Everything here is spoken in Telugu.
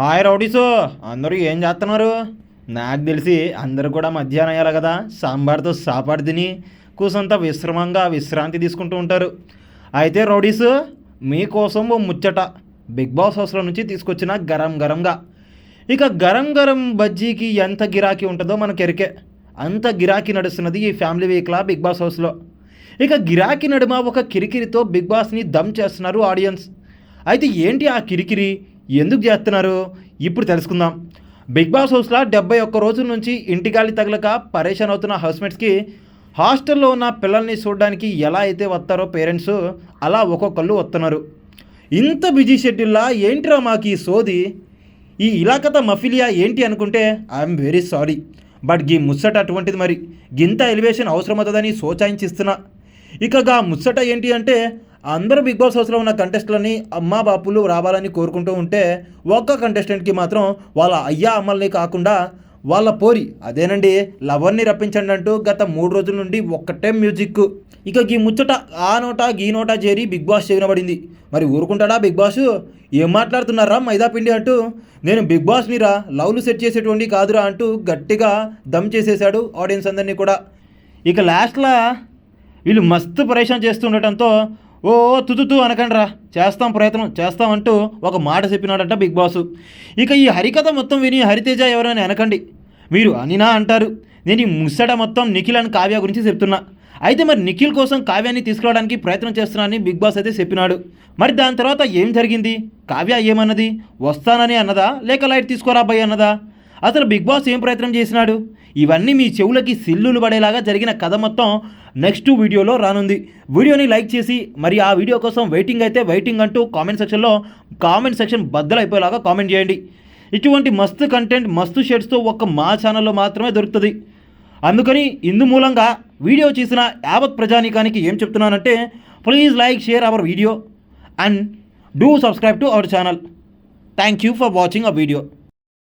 హాయ్ రౌడీసు. అందరూ ఏం చేస్తున్నారు? నాకు తెలిసి అందరూ కూడా మధ్యాహ్నం అయ్యాలి కదా. సాంబార్తో సాపాటు తిని కూసంత విశ్రమంగా విశ్రాంతి తీసుకుంటూ ఉంటారు. అయితే రౌడీసు మీకోసం ఓ ముచ్చట బిగ్ బాస్ హౌస్లో నుంచి తీసుకొచ్చిన గరం గరంగా. ఇక గరం గరం బజ్జీకి ఎంత గిరాకీ ఉంటుందో మనకు ఎరికే అంత గిరాకీ నడుస్తున్నది ఈ ఫ్యామిలీ వీక్లా బిగ్ బాస్ హౌస్లో. ఇక గిరాకీ నడుమ ఒక కిరికిరితో బిగ్ బాస్ని దమ్ చేస్తున్నారు ఆడియన్స్. అయితే ఏంటి ఆ కిరికిరి? ఎందుకు చేస్తున్నారు? ఇప్పుడు తెలుసుకుందాం. బిగ్ బాస్ హౌస్లో డెబ్బై ఒక్క రోజుల నుంచి ఇంటి గాలి తగలక పరేషాన్ అవుతున్న హౌస్మేట్స్కి హాస్టల్లో ఉన్న పిల్లల్ని చూడడానికి ఎలా అయితే వస్తారో పేరెంట్స్ అలా ఒక్కొక్కళ్ళు వస్తున్నారు. ఇంత బిజీ షెడ్యూల్లా ఏంటిరా మాకు ఈ సోది? ఈ ఇలాకత మఫిలియా ఏంటి అనుకుంటే ఐఎమ్ వెరీ సారీ బట్ గీ ముచ్చట అటువంటిది మరి. గింత ఎలివేషన్ అవసరమవుతుందని సోచాయించిస్తున్నా. ఇక గా ముచ్చట ఏంటి అంటే అందరూ బిగ్ బాస్ హౌస్లో ఉన్న కంటెస్ట్లని అమ్మా బాపులు రావాలని కోరుకుంటూ ఉంటే ఒక్క కంటెస్టెంట్కి మాత్రం వాళ్ళ అయ్యా అమ్మల్ని కాకుండా వాళ్ళ పోరి అదేనండి లవర్ని రప్పించండి అంటూ గత మూడు రోజుల నుండి ఒక్కటే మ్యూజిక్. ఇక ఈ ముచ్చట ఆ నోట గీ నోట చేరి బిగ్ బాస్ చేయనబడింది మరి ఊరుకుంటాడా బిగ్ బాస్? ఏం మాట్లాడుతున్నారా మైదాపిండి అంటూ? నేను బిగ్ బాస్ని రా లవ్లు సెట్ చేసేటువంటి కాదురా అంటూ గట్టిగా దమ్ చేసేశాడు ఆడియన్స్ అందరినీ కూడా. ఇక లాస్ట్లో వీళ్ళు మస్తు పరేషాన్ చేస్తుండటంతో ఓ తుతుతు అనకండ్రా. చేస్తాం ప్రయత్నం చేస్తాం అంటూ ఒక మాట చెప్పినాడట బిగ్ బాస్. ఇక ఈ హరికథ మొత్తం విని హరితేజ ఎవరైనా అనకండి. మీరు అనినా అంటారు. నేను ఈ ముసట మొత్తం నిఖిల్ అని కావ్య గురించి చెప్తున్నా. అయితే మరి నిఖిల్ కోసం కావ్యాన్ని తీసుకురావడానికి ప్రయత్నం చేస్తున్నానని బిగ్ బాస్ అయితే చెప్పినాడు. మరి దాని తర్వాత ఏం జరిగింది? కావ్య ఏమన్నది? వస్తానని అన్నదా? లేక లైట్ తీసుకోరా అబ్బాయి అన్నదా? అసలు బిగ్ బాస్ ఏం ప్రయత్నం చేసినాడు? ఇవన్నీ మీ చెవులకి సిల్లులు పడేలాగా జరిగిన కథ మొత్తం నెక్స్ట్ వీడియోలో రానుంది. వీడియోని లైక్ చేసి మరి ఆ వీడియో కోసం వెయిటింగ్ అయితే వెయిటింగ్ అంటూ కామెంట్ సెక్షన్లో కామెంట్ సెక్షన్ బద్దలైపోయేలాగా కామెంట్ చేయండి. ఇటువంటి మస్తు కంటెంట్ మస్తు షేడ్స్తో ఒక్క మా ఛానల్లో మాత్రమే దొరుకుతుంది. అందుకని ఇందు మూలంగా వీడియో చేసిన యావత్ ప్రజానీకానికి ఏం చెప్తున్నానంటే please like share our video and do subscribe to our channel thank you for watching a video